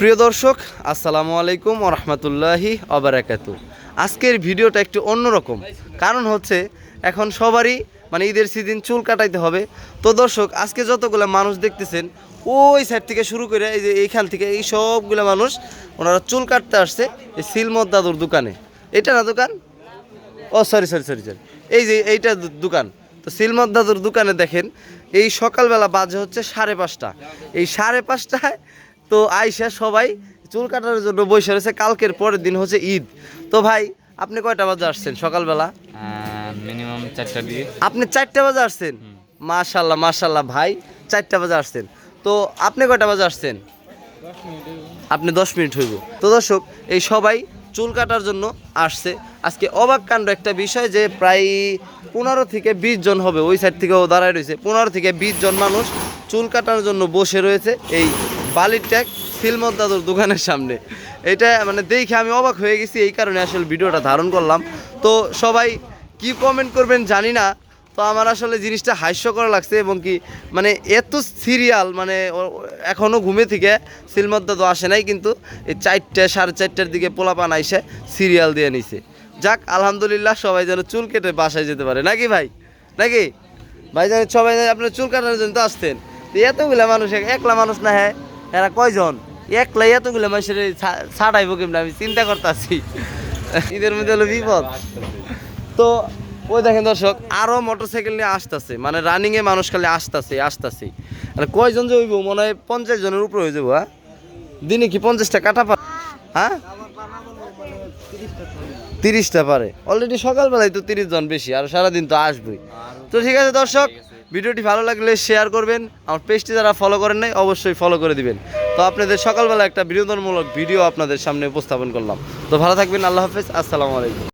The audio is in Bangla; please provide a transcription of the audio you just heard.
প্রিয় দর্শক, আসসালামু আলাইকুম রহমতুল্লাহি অবরাকাতু আজকের ভিডিওটা একটু অন্যরকম। কারণ হচ্ছে, এখন সবারই মানে ঈদের সিদিন চুল কাটাইতে হবে। তো দর্শক, আজকে যতগুলো মানুষ দেখতেছেন, ওই সাইড থেকে শুরু করে এই যে এইখান থেকে এই সবগুলো মানুষ, ওনারা চুল কাটতে আসছে এই সিলমত দাদুর দোকানে। এটা না দোকান? ও সরি সরি সরি সরি এই যে এইটা দোকান। তো সিলমত দাদুর দোকানে দেখেন, এই সকালবেলা বাজে হচ্ছে সাড়ে পাঁচটা। এই সাড়ে পাঁচটায় তো আইসা সবাই চুল কাটার জন্য বসে রয়েছে। কালকের পরের দিন হচ্ছে ঈদ। তো ভাই আপনি কয়টা বাজে আসছেন সকালবেলা? মিনিমাম চারটা দিয়ে। আপনি চারটা বাজে আসছেন? মাশাল্লাহ মাশাল্লাহ ভাই চারটা বাজে আসছেন। তো আপনি কয়টা বাজে আসছেন? আপনি দশ মিনিট হইব। তো দর্শক এই সবাই চুল কাটার জন্য আসছে। আজকে অবাক কাণ্ড একটা বিষয় যে প্রায় পনেরো থেকে বিশ জন হবে। ওই সাইড থেকেও দাঁড়ায় রয়েছে। পনেরো থেকে বিশ জন মানুষ চুল কাটার জন্য বসে রয়েছে এই বালির ট্যাগ ফিল্মত দাদুর দোকানের সামনে। এটা মানে দেখে আমি অবাক হয়ে গেছি, এই কারণে আসলে ভিডিওটা ধারণ করলাম। তো সবাই কি কমেন্ট করবেন জানি না, তো আমার আসলে জিনিসটা হাস্যকর লাগছে এবং কি মানে এত সিরিয়াল মানে ও- এখনও ঘুমে থেকে সিলমদ্দা তো আসে নাই, কিন্তু এই চারটে, সাড়ে চারটার দিকে পোলাপান আইসে সিরিয়াল দিয়ে নিছে। যাক, আলহামদুলিল্লাহ সবাই যেন চুল কেটে বাসায় যেতে পারে। নাকি ভাই? নাকি? ভাই জানি সবাই আপনার চুল কাটানোর জন্য তো আসতেন। এতগুলা মানুষ একলা মানুষ না হ্যাঁ? এরা কয়জন? একলা এতগুলো মানুষের ছাড়াইবো কেমন? আমি চিন্তা করতেছি। ঈদের মধ্যে হলো বিপদ। তো, ওই দেখেন দর্শক, আরও মোটরসাইকেল নিয়ে আসতেছে। মানে রানিং এ মানুষ খালি আসতেছে আসতেছে। মানে কয়জন যে হইব? মনে হয় পঞ্চাশ জনের উপরে হয়ে যাব হ্যাঁ? দিনে কি পঞ্চাশটা কাটা পা হ্যাঁ? তিরিশটা পারে। অলরেডি সকালবেলায় তো তিরিশ জন বেশি, আর সারাদিন তো আসবেই। তো ঠিক আছে দর্শক ভিডিওটি ভালো লাগলে শেয়ার করবেন। আমার পেজটি যারা ফলো করেন নাই, অবশ্যই ফলো করে দিবেন। তো আপনাদের সকালবেলা একটা বিনোদনমূলক ভিডিও আপনাদের সামনে উপস্থাপন করলাম। তো ভালো থাকবেন, আল্লাহ হাফেজ, আসসালামু আলাইকুম।